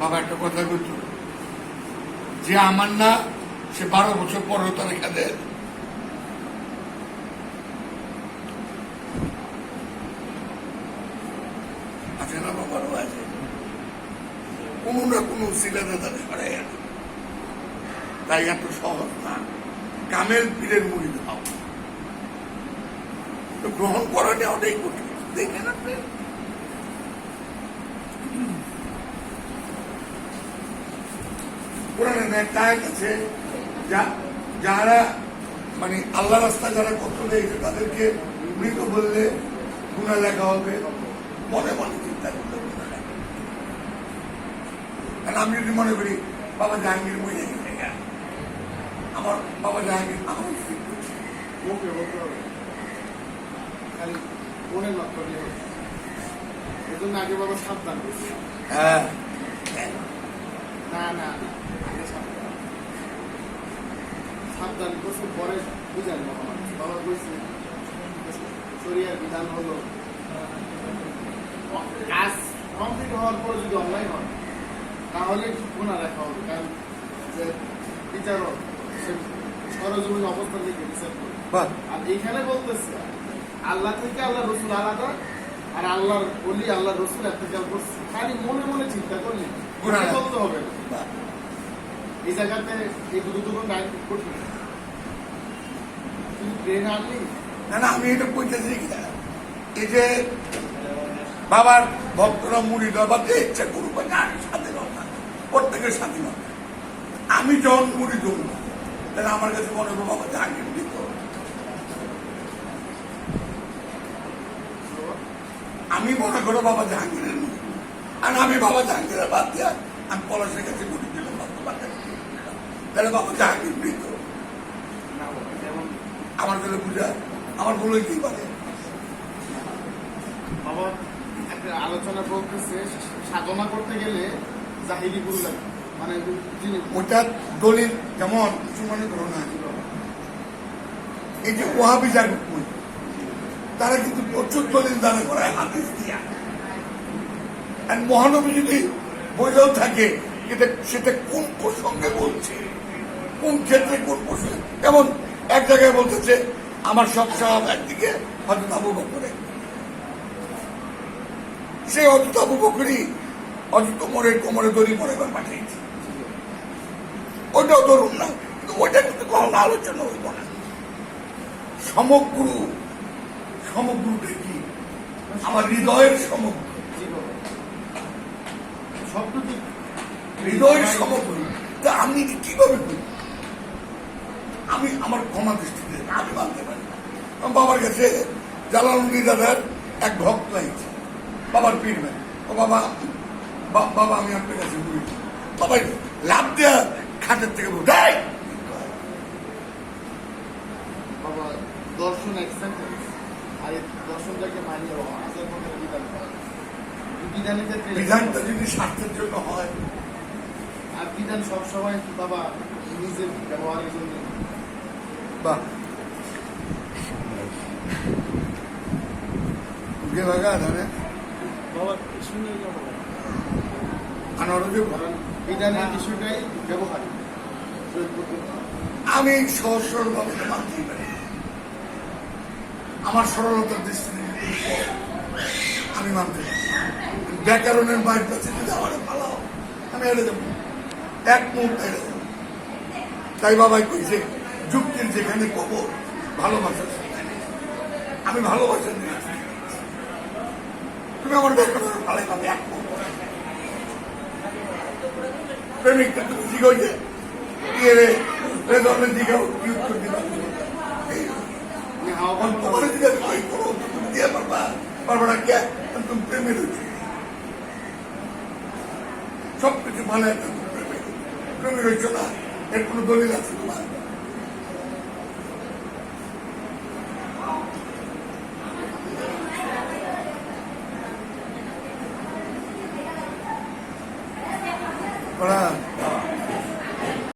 বাবা, একটা কথা বলতো। যে আমার না, সে বারো বছর পরেও তার এখানে আছে না বাবারও আছে। কোনো না কোনো সরাই আছে। তাই এত সহজ না। কামেল পীরের মুড়ি তো গ্রহণ করা নেওয়াটাই কঠিন। দেখেন আপনি। কোরআনে আয়াত আছে। যারা মানে আল্লাহ রাস্তা যারা কষ্ট দিয়েছে তাদেরকে মৃত বললে গুণা লেখা হবে। মনে মনে চিন্তা হবে। কারণ আমি যদি মনে করি বাবা জাহাঙ্গীর বই গেছে আমার বাবা জাহাঙ্গীর আমার আগে বাবা সাবধান। করছি হ্যাঁ। না না না আগে সাবধান সাবধান করছে পরে বুঝান বাবা। বাবা শরিয়ার বিধান হলো কাজ কমপ্লিট হওয়ার পর যদি অনলাইন হয় তাহলে গুণা রাখা হবে। কারণ যে বিচারক সরজমিন অবস্থা থেকে বিচার করবে আর এখানে বলতেছে আল্লাহ থেকে আল্লাহ রসুল আলাদা আর আল্লাহর বলি আল্লাহ রসুল এতেকাল করছে। খালি মনে মনে চিন্তা করলি গুনাহ। এটা বলতে হবে না। এই জায়গাতে এই দুটো দুটো ট্রেন আনলি আমি এই যে বাবার ভক্তরা মুড়ি ইচ্ছা করুক স্বাধীনতা প্রত্যেকের স্বাধীনতা আমি যখন মুড়ি দেবো, তাহলে আমার কাছে মনে হবে, বাবা জাহাঙ্গীর দিত আমি মনে করো, বাবা জাহাঙ্গীরের মুড়ি আর আমি, বাবা জাহাঙ্গীরের বাদ দিয়া আমি পলাশের কাছে মুড়ি দিলাম তাহলে, বাবা জাহাঙ্গীর মৃত আমার কাছে বুঝা আমার বলে কি পারে বাবা একটা আলোচনা বলতেছে সাধনা করতে গেলে জাহিরি লাগে। মানে ওটা দলিল যেমন কিছু মনে করো না এই যে ওহাবি জাগত তারা কিন্তু প্রচুর দলিল দাঁড়া করায় হাদিস দিয়া। আর মহানবী যদি বইলেও থাকে এটা সেটা কোন প্রসঙ্গে বলছে? কোন ক্ষেত্রে কোন প্রসঙ্গে? যেমন এক জায়গায় বলতেছে আমার সব সব একদিকে হজরত আবু বকরে সে হজরত আবু বকরি হজরত কোমরের কোমরে দড়ি মরে করে পাঠিয়েছে। ওইটাও ধরুন না কিন্তু ওইটা কিন্তু কখনো আলোচনা হইব না। সমগ্র সমগ্রটা কি আমার হৃদয়ের সমগ্র। হৃদয়ের সমগ্র। তা আমি কীভাবে করি? আমি আমার ক্ষমা দৃষ্টিতে আমি মানতে পারি আমার বাবার কাছে জালালুদ্দি দাদার এক ভক্ত আইছে বাবার পীর ভাই। ও বাবা বাবা আমি আপনার কাছে বলি বাবা লাভ দেয়া খাটের থেকে বাবা দর্শন এক সেন্টেন্স আর দর্শনটাকে মানিয়ে আসার মধ্যে বিধান করা। বিধানের ক্ষেত্রে বিধানটা যদি স্বার্থের জন্য হয়। আর বিধান সবসময় বাবা নিজের ব্যবহারের জন্য। আমি সহজ পারি আমার সরলতার দৃষ্টিতে আমি মানতে ব্যাকরণের কাছে যদি আমার পালাও আমি হেরে যাব এক মুহূর্তে তাই বাবাই কইছে যুক্তির যেখানে কবর, ভালোবাসা সেখানে। আমি ভালোবাসা নিয়ে। তুমি আমার ব্যাকরণের পালাই পাবে এক প্রেমিকটা তুমি প্রেমের হচ্ছে সব ভালো একটা প্রেমের হচ্ছে না, এর কোনো দলিল আছে তোমার?